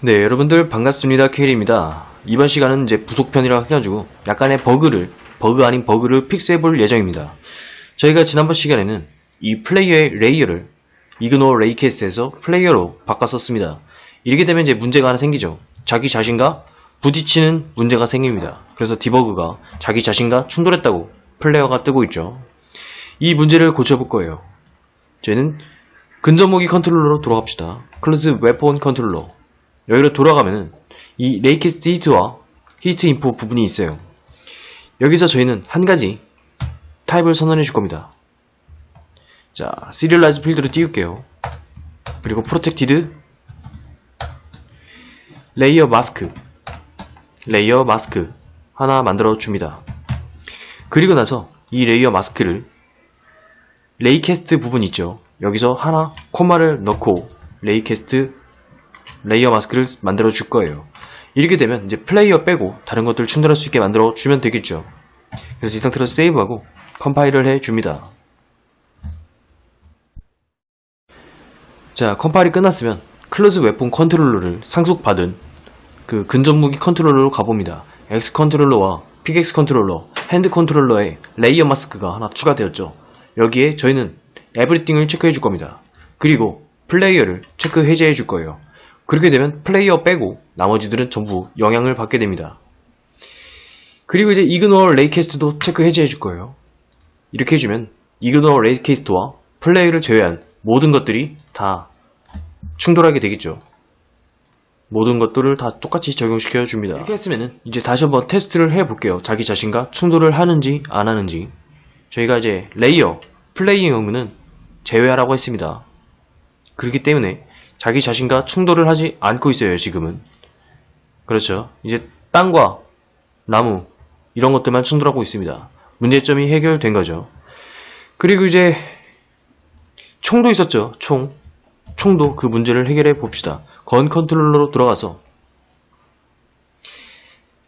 네, 여러분들 반갑습니다. 케일입니다. 이번 시간은 이제 부속편이라 해가지고 약간의 버그를, 버그 아닌 버그를 픽스해 볼 예정입니다. 저희가 지난번 시간에는 이 플레이어의 레이어를 이그노 레이케이스에서 플레이어로 바꿨었습니다. 이렇게 되면 이제 문제가 하나 생기죠. 자기 자신과 부딪히는 문제가 생깁니다. 그래서 디버그가 자기 자신과 충돌했다고 플레이어가 뜨고 있죠. 이 문제를 고쳐볼 거예요. 저희는 근접무기 컨트롤러로 돌아갑시다. 클로즈 웨폰 컨트롤러. 여기로 돌아가면은 이 레이키스트 히트와 히트 인포 부분이 있어요. 여기서 저희는 한 가지 타입을 선언해 줄 겁니다. 자, 시리얼라이즈 필드를 띄울게요. 그리고 프로텍티드 레이어 마스크 레이어 마스크 하나 만들어 줍니다. 그리고 나서 이 레이어 마스크를 레이캐스트 부분 있죠. 여기서 하나 코마를 넣고 레이캐스트 레이어 마스크를 만들어 줄 거예요. 이렇게 되면 이제 플레이어 빼고 다른 것들 충돌할 수 있게 만들어 주면 되겠죠. 그래서 이 상태로 세이브하고 컴파일을 해 줍니다. 자, 컴파일이 끝났으면 클로즈 웨폰 컨트롤러를 상속받은 그 근접무기 컨트롤러로 가봅니다. X 컨트롤러와 픽엑스 컨트롤러, 핸드 컨트롤러에 레이어 마스크가 하나 추가되었죠. 여기에 저희는 에브리띵을 체크해 줄 겁니다. 그리고 플레이어를 체크 해제해 줄 거예요. 그렇게 되면 플레이어 빼고 나머지들은 전부 영향을 받게 됩니다. 그리고 이제 이그노어 레이캐스트도 체크 해제해 줄 거예요. 이렇게 해주면 이그노어 레이캐스트와 플레이어를 제외한 모든 것들이 다 충돌하게 되겠죠. 모든 것들을 다 똑같이 적용시켜 줍니다. 이렇게 했으면은 이제 다시 한번 테스트를 해 볼게요. 자기 자신과 충돌을 하는지 안 하는지. 저희가 이제 레이어, 플레이잉 의무는 제외하라고 했습니다. 그렇기 때문에 자기 자신과 충돌을 하지 않고 있어요, 지금은. 그렇죠. 이제 땅과 나무, 이런 것들만 충돌하고 있습니다. 문제점이 해결된 거죠. 그리고 이제 총도 있었죠, 총. 총도 그 문제를 해결해 봅시다. 건 컨트롤러로 들어가서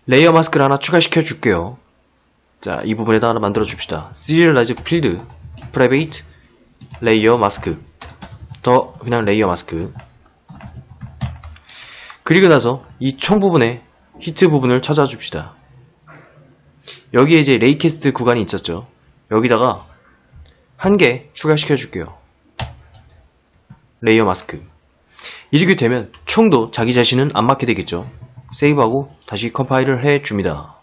레이어 마스크를 하나 추가시켜 줄게요. 자, 이 부분에다 하나 만들어 줍시다. Serialize Field, Private, 마스크. 더 그냥 레이어 마스크. 그리고 나서 이 총 부분에 히트 부분을 찾아줍시다. 여기에 이제 레이캐스트 구간이 있었죠. 여기다가 한 개 추가시켜 줄게요. 레이어 마스크. 이렇게 되면 총도 자기 자신은 안 맞게 되겠죠. 세이브하고 다시 컴파일을 해 줍니다.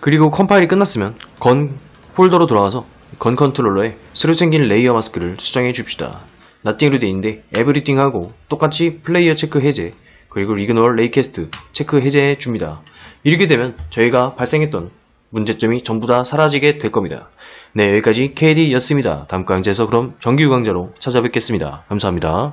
그리고 컴파일이 끝났으면 건 폴더로 돌아가서 건 컨트롤러에 새로 생긴 레이어 마스크를 수정해 줍시다. 나띵으로 되어 있는데 에브리띵 하고 똑같이 플레이어 체크 해제 그리고 이그노어 레이캐스트 체크 해제해 줍니다. 이렇게 되면 저희가 발생했던 문제점이 전부 다 사라지게 될 겁니다. 네 여기까지 KD였습니다. 다음 강좌에서 그럼 정규 강좌로 찾아뵙겠습니다. 감사합니다.